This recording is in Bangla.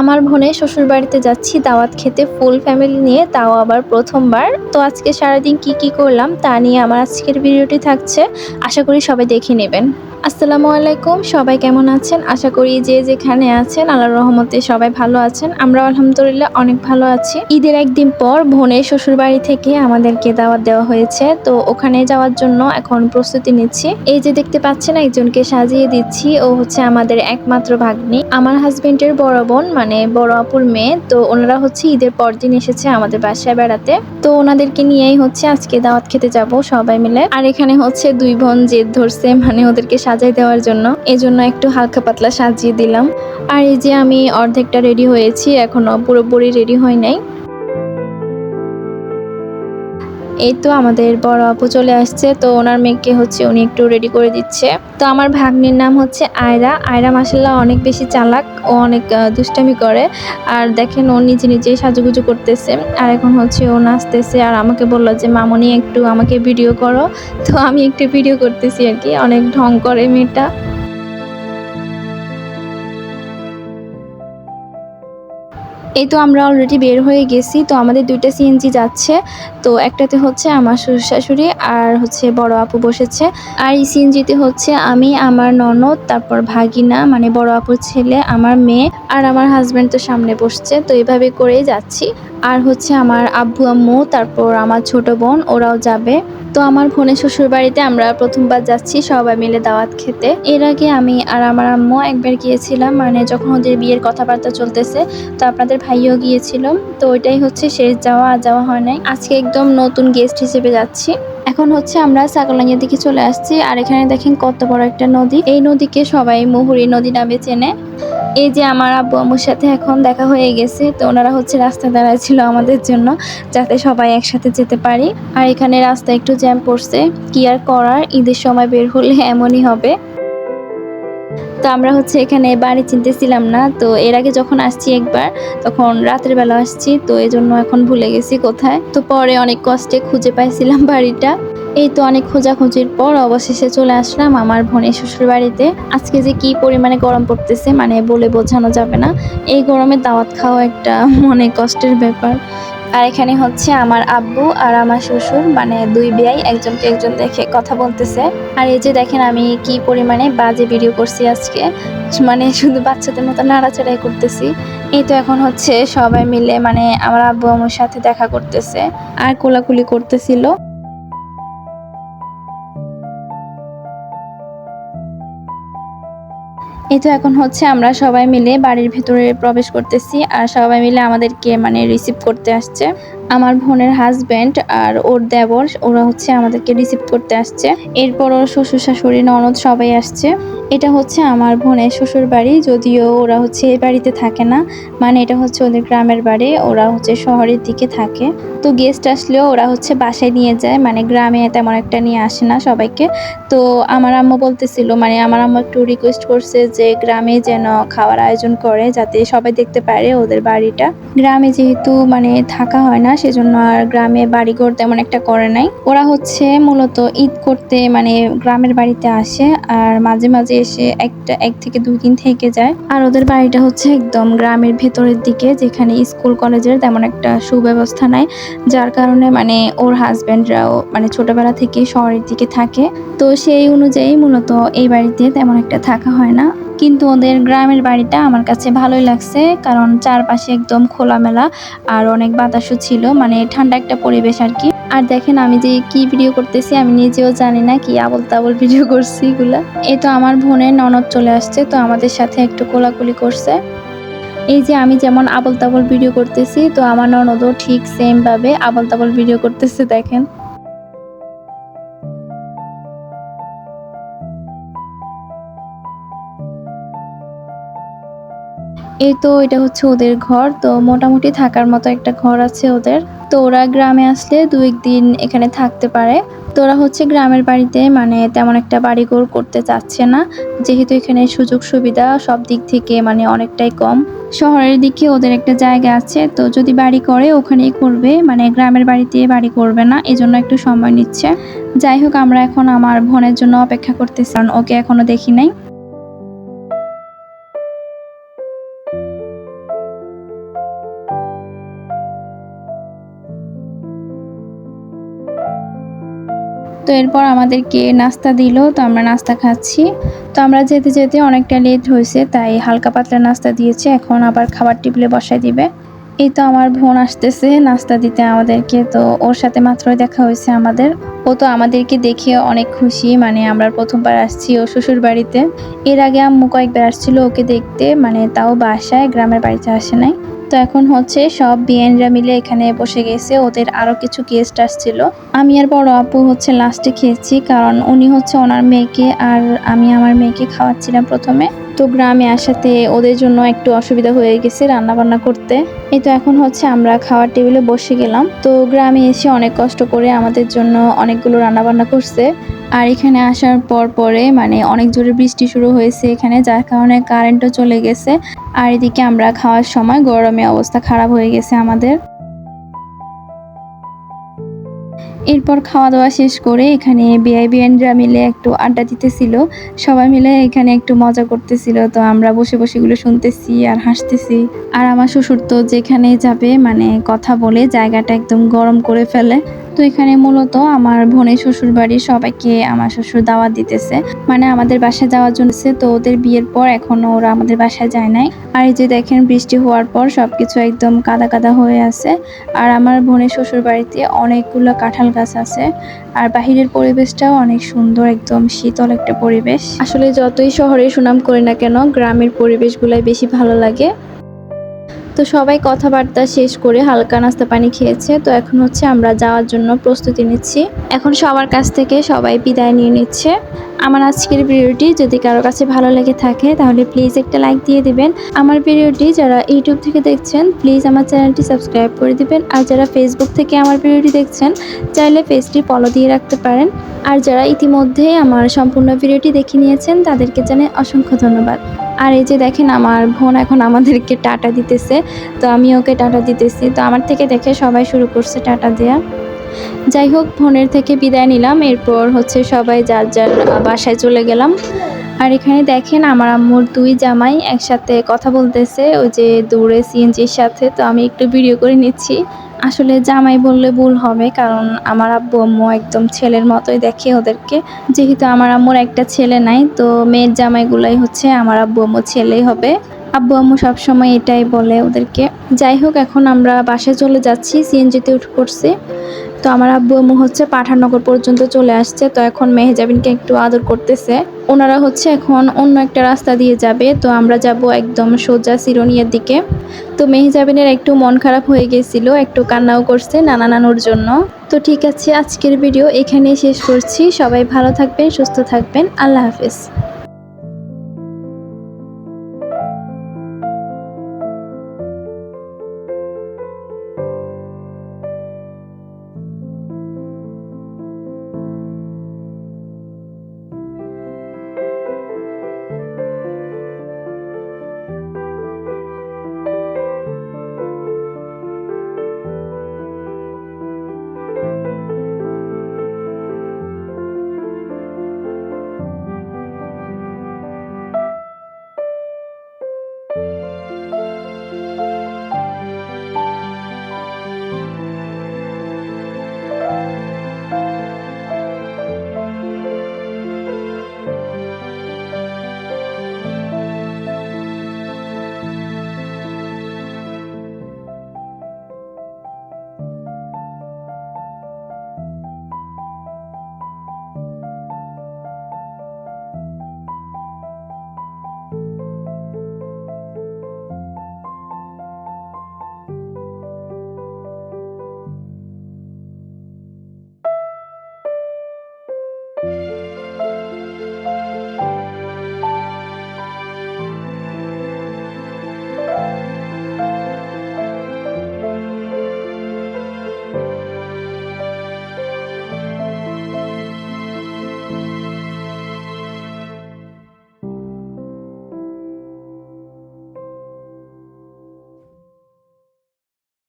আমার বোনের শ্বশুর বাড়িতে যাচ্ছি, দাওয়াত খেতে ফুল ফ্যামিলি নিয়ে, তাও আবার প্রথমবার। তো আজকে সারাদিন কি কি করলাম তা নিয়ে আমার আজকের ভিডিওটি থাকছে। আশা করি সবাই দেখে নেবেন। আসসালামু আলাইকুম, সবাই কেমন আছেন? আশা করি যে যেখানে আছেন, আল্লাহর রহমতে সবাই ভালো আছেন। আমরা আলহামদুলিল্লাহ অনেক ভালো আছি। ঈদের একদিন পর বোনের শ্বশুর বাড়ি থেকে আমাদেরকে দাওয়াত দেওয়া হয়েছে। তো ওখানে যাওয়ার জন্য এখন প্রস্তুতি নিচ্ছি। এই যে দেখতে পাচ্ছেন, একজনকে সাজিয়ে দিচ্ছি। ও হচ্ছে আমাদের একমাত্র ভাগ্নি। আমার হাজবেন্ডের বড় বোন মানে বড় আপুর মেয়ে। তো ওনারা হচ্ছে ঈদের পর দিন এসেছে আমাদের বাসায় বেড়াতে। তো ওনাদেরকে নিয়েই হচ্ছে আজকে দাওয়াত খেতে যাব সবাই মিলে। আর এখানে হচ্ছে দুই বোন জেদ ধরছে মানে ওদেরকে সাজাই দেওয়ার জন্য। এই জন্য একটু হালকা পাতলা সাজিয়ে দিলাম। আর এই যে আমি অর্ধেকটা রেডি হয়েছি এখনও পুরোপুরি রেডি হয় নাই। এই তো আমাদের বড় আপু চলে আসছে, তো ওনার মেয়েকে হচ্ছে উনি একটু রেডি করে দিচ্ছে। তো আমার ভাগ্নির নাম হচ্ছে আয়রা। আয়রা মাসাল্লাহ অনেক বেশি চালাক, ও অনেক দুষ্টামি করে। আর দেখেন ও নিজে নিজেই সাজুগুজু করতেছে। আর এখন হচ্ছে ও নাচতেছে আর আমাকে বলল যে, মামনি, একটু আমাকে ভিডিও করো। তো আমি একটু ভিডিও করতেছি আর কি। অনেক ঢং করে মেয়েটা। এই তো আমরা অলরেডি বের হয়ে গেছি, তো আমাদের দুইটা সিএনজি যাচ্ছে। তো একটাতে হচ্ছে আমার শ্বশুর শাশুড়ি আর হচ্ছে বড় আপু বসেছে। আর এই সিএনজিতে হচ্ছে আমি, আমার ননদ, তারপর ভাগিনা মানে বড় আপুর ছেলে, আমার মেয়ে আর আমার হাজব্যান্ড তো সামনে বসছে। তো এইভাবে করেই যাচ্ছি। আর হচ্ছে আমার আব্বু, আম্মু, তারপর আমার ছোট বোন, ওরাও যাবে। তো আমার বোনের শ্বশুর বাড়িতে আমরা প্রথমবার যাচ্ছি সবাই মিলে দাওয়াত খেতে। এর আগে আমি আর আমার আম্মু একবার গিয়েছিলাম মানে যখন ওদের বিয়ের কথাবার্তা চলতেছে, তো আপনাদের ভাইও গিয়েছিল। তো ওইটাই হচ্ছে শেষ যাওয়া, আর যাওয়া হয় নাই। আজকে একদম নতুন গেস্ট হিসেবে যাচ্ছি। এখন হচ্ছে আমরা সাগলাঙ্গিয়া দিকে চলে আসছি, আর এখানে দেখেন কত বড় একটা নদী। এই নদীকে সবাই মুহুরি নদী নামে চেনে। এই যে আমার আব্বু আম্মুর সাথে এখন দেখা হয়ে গেছে, তো ওনারা হচ্ছে রাস্তায় দাঁড়ায় ছিল আমাদের জন্য, যাতে সবাই একসাথে যেতে পারি। আর এখানে রাস্তা একটু জ্যাম পড়ছে কি আর করার, ঈদের সময় বের হলে এমনই হবে। তো আমরা হচ্ছে এখানে বাড়ি চিনতেছিলাম না, তো এর আগে যখন আসছি একবার, তখন রাতের বেলা আসছি, তো এই জন্য এখন ভুলে গেছি কোথায়। তো পরে অনেক কষ্টে খুঁজে পাইছিলাম বাড়িটা। এই তো অনেক খোঁজাখুঁজির পর অবশেষে চলে আসলাম আমার বোনের শ্বশুর বাড়িতে আজকে যে কি পরিমাণে গরম পড়তেছে মানে বলে বোঝানো যাবে না। এই গরমে দাওয়াত খাওয়া একটা মনে কষ্টের ব্যাপার। আর এখানে হচ্ছে আমার আব্বু আর আমার শ্বশুর মানে দুই বিয়াই একজনকে একজন দেখে কথা বলতেছে। আর এই যে দেখেন আমি কি পরিমাণে বাজে ভিডিও করছি আজকে। মানে শুধু বাচ্চাদের মতো নাড়াচাড়াই করতেছি। এই তো এখন হচ্ছে সবাই মিলে মানে আমার আব্বু আমার সাথে দেখা করতেছে। আর কোলাকুলি করতেছিল। এই তো এখন হচ্ছে আমরা সবাই মিলে বাড়ির ভেতরে প্রবেশ করতেছি আর সবাই মিলে আমাদেরকে মানে রিসিভ করতে আসছে। আমার বোনের হাজব্যান্ড আর ওর দেবর, ওরা হচ্ছে আমাদেরকে রিসিভ করতে আসছে। এরপর ওর শ্বশুর শাশুড়ি, ননদ সবাই আসছে। এটা হচ্ছে আমার বোনের শ্বশুর বাড়ি, যদিও ওরা হচ্ছে এই বাড়িতে থাকে না। মানে এটা হচ্ছে ওদের গ্রামের বাড়ি, ওরা হচ্ছে শহরের দিকে থাকে। তো গেস্ট আসলেও ওরা হচ্ছে বাসায় নিয়ে যায় মানে গ্রামে তেমন একটা নিয়ে আসে না সবাইকে। তো আমার আম্মু বলতেছিল মানে আমার আম্মু একটু রিকোয়েস্ট করছে যে গ্রামে যেন খাওয়ার আয়োজন করে, যাতে সবাই দেখতে পারে ওদের বাড়িটা। গ্রামে যেহেতু মানে থাকা হয় না সেজন্য আর গ্রামে বাড়িঘর তেমন একটা করে নাই। ওরা হচ্ছে মূলত ঈদ করতে মানে গ্রামের বাড়িতে আসে আর মাঝে মাঝে এসে একটা এক থেকে দুই দিন থেকে যায়। আর ওদের বাড়িটা হচ্ছে একদম গ্রামের ভেতরের দিকে, যেখানে স্কুল, কলেজের তেমন একটা সুব্যবস্থা নাই, যার কারণে মানে ওর হাজব্যান্ডরাও মানে ছোটবেলা থেকে শহরের দিকে থাকে। তো সেই অনুযায়ী মূলত এই বাড়িতে তেমন একটা থাকা হয় না। কিন্তু ওদের গ্রামের বাড়িটা আমার কাছে ভালোই লাগছে, কারণ চারপাশে একদম খোলামেলা আর অনেক বাতাসও ছিল মানে ঠান্ডা একটা পরিবেশ আর কি। আর দেখেন আমি যে কি ভিডিও করতেছি, আমি নিজেও জানি না কি আবল তাবল ভিডিও করছি এগুলা। এই তো আমার বোনের ননদ চলে আসছে, তো আমাদের সাথে একটু কোলাকুলি করছে। এই যে আমি যেমন আবল তাবল ভিডিও করতেছি, তো আমার ননদও ঠিক সেমভাবে আবল তাবল ভিডিও করতেছে, দেখেন। এই তো এটা হচ্ছে ওদের ঘর, তো মোটামুটি থাকার মতো একটা ঘর আছে ওদের। তো ওরা গ্রামে আসলে দু একদিন এখানে থাকতে পারে। তো ওরা হচ্ছে গ্রামের বাড়িতে মানে তেমন একটা বাড়িঘর করতে চাচ্ছে না। যেহেতু এখানে সুযোগ সুবিধা সব দিক থেকে মানে অনেকটাই কম। শহরের দিকে ওদের একটা জায়গা আছে, তো যদি বাড়ি করে ওখানেই করবে মানে গ্রামের বাড়িতে বাড়ি করবে না, এজন্য একটু সময় নিচ্ছে। যাই হোক, আমরা এখন আমার বোনের জন্য অপেক্ষা করতেছি, কারণ ওকে এখনও দেখি নাই। তো এরপর আমাদেরকে নাস্তা দিল, তো আমরা নাস্তা খাচ্ছি। তো আমরা যেতে যেতে অনেকটা লেট হয়েছে, তাই হালকা পাতলা নাস্তা দিয়েছে, এখন আবার খাবার টেবিলে বসায় দিবে। এই তো আমার বোন আসতেছে নাস্তা দিতে আমাদেরকে, তো ওর সাথে মাত্রই দেখা হয়েছে আমাদের। ও তো আমাদেরকে দেখে অনেক খুশি মানে আমরা প্রথমবার আসছি ও শ্বশুর বাড়িতে। এর আগে আম্মু কয়েকবার আসছিল ওকে দেখতে মানে তাও বাসায়, গ্রামের বাড়িতে আসে নাই। তো এখন হচ্ছে সব বিএনরা মিলে এখানে বসে গেছে, ওদের আরও কিছু গেস্ট আসছিল। আমি আর বড় আপু হচ্ছে লাস্টে খেয়েছি, কারণ উনি হচ্ছে ওনার মেয়েকে আর আমি আমার মেয়েকে খাওয়াচ্ছিলাম প্রথমে। তো গ্রামে আসাতে ওদের জন্য একটু অসুবিধা হয়ে গেছে রান্না বান্না করতে। এই তো এখন হচ্ছে আমরা খাওয়ার টেবিলে বসে গেলাম। তো গ্রামে এসে অনেক কষ্ট করে আমাদের জন্য অনেকগুলো রান্না বান্না করছে। আর এখানে আসার পর পরে মানে অনেক জোরে বৃষ্টি শুরু হয়েছে এখানে, যার কারণে কারেন্টও চলে গেছে। আর এদিকে আমরা খাওয়ার সময় গরমে অবস্থা খারাপ হয়ে গেছে আমাদের। এরপর খাওয়া দাওয়া শেষ করে এখানে বিআই বিএনরা মিলে একটু আড্ডা দিতেছিল। সবাই মিলে এখানে একটু মজা করতেছিল। তো আমরা বসে বসে এগুলো শুনতেছি আর হাসতেছি। আর আমার শ্বশুর তো যেখানে যাবে মানে কথা বলে জায়গাটা একদম গরম করে ফেলে। তো এখানে মূলত আমার বোনের শ্বশুর বাড়ির সবাইকে আমার শ্বশুর দাওয়াত দিতেছে মানে আমাদের বাসায় যাওয়ার জন্য তো ওদের বিয়ের পর এখনও ওরা আমাদের বাসায় যায় নাই। আর এই যে দেখেন বৃষ্টি হওয়ার পর সবকিছু একদম কাদা কাদা হয়ে আছে। আর আমার বোনের শ্বশুর বাড়িতে অনেকগুলো কাঁঠাল গাছ আছে, আর বাহিরের পরিবেশটাও অনেক সুন্দর, একদম শীতল একটা পরিবেশ। আসলে যতই শহরে সুনাম করি না কেন, গ্রামের পরিবেশগুলাই বেশি ভালো লাগে। তো সবাই কথাবার্তা শেষ করে হালকা নাস্তা পানি খেয়েছে। তো এখন হচ্ছে আমরা যাওয়ার জন্য প্রস্তুতি নিচ্ছি। এখন সবার কাছ থেকে সবাই বিদায় নিয়ে নিচ্ছে। আমার আজকের ভিডিওটি যদি কারও কাছে ভালো লেগে থাকে, তাহলে প্লিজ একটা লাইক দিয়ে দিবেন। আমার ভিডিওটি যারা ইউটিউব থেকে দেখছেন প্লিজ আমার চ্যানেলটি সাবস্ক্রাইব করে দিবেন। আর যারা ফেসবুক থেকে আমার ভিডিওটি দেখছেন, চাইলে পেজটি ফলো দিয়ে রাখতে পারেন। আর যারা ইতিমধ্যে আমার সম্পূর্ণ ভিডিওটি দেখে নিয়েছেন, তাদেরকে জানাই অসংখ্য ধন্যবাদ। আর এই যে দেখেন, আমার বোন এখন আমাদেরকে টাটা দিতেছে। তো আমি ওকে টাটা দিতেছি। তো আমার থেকে দেখে সবাই শুরু করছে টাটা দেয়া। যাই হোক, ফোনের থেকে বিদায় নিলাম। এরপর হচ্ছে সবাই যার যার বাসায় চলে গেলাম। আর এখানে দেখেন, আমার আম্মুর দুই জামাই একসাথে কথা বলতেছে। ওই যে দূরে সিএনজির সাথে, তো আমি একটু ভিডিও করে নিচ্ছি। আসলে জামাই বললে ভুল হবে, কারণ আমার আব্বু আম্মু একদম ছেলের মতোই দেখে ওদেরকে। যেহেতু আমার আম্মুর একটা ছেলে নাই, তো মেয়ের জামাইগুলাই হচ্ছে আমার আব্বু আম্মু ছেলেই হবে। আব্বু আম্মু সবসময় এটাই বলে ওদেরকে। যাই হোক, এখন আমরা বাসায় চলে যাচ্ছি, সিএনজিতে উঠে পড়ছি। তো আমার আব্বু আম্মু হচ্ছে পাঠাননগর পর্যন্ত চলে আসছে, তো এখন মেহেজাবিনকে একটু আদর করতেছে। ওনারা হচ্ছে এখন অন্য একটা রাস্তা দিয়ে যাবে, তো আমরা যাব একদম সোজা সিরোনিয়ার দিকে। তো মেহেজাবিনের একটু মন খারাপ হয়ে গেছিল, একটু কান্নাও করছে নানা নানুর জন্য। তো ঠিক আছে, আজকের ভিডিও এখানেই শেষ করছি। সবাই ভালো থাকবেন, সুস্থ থাকবেন। আল্লাহ হাফেজ।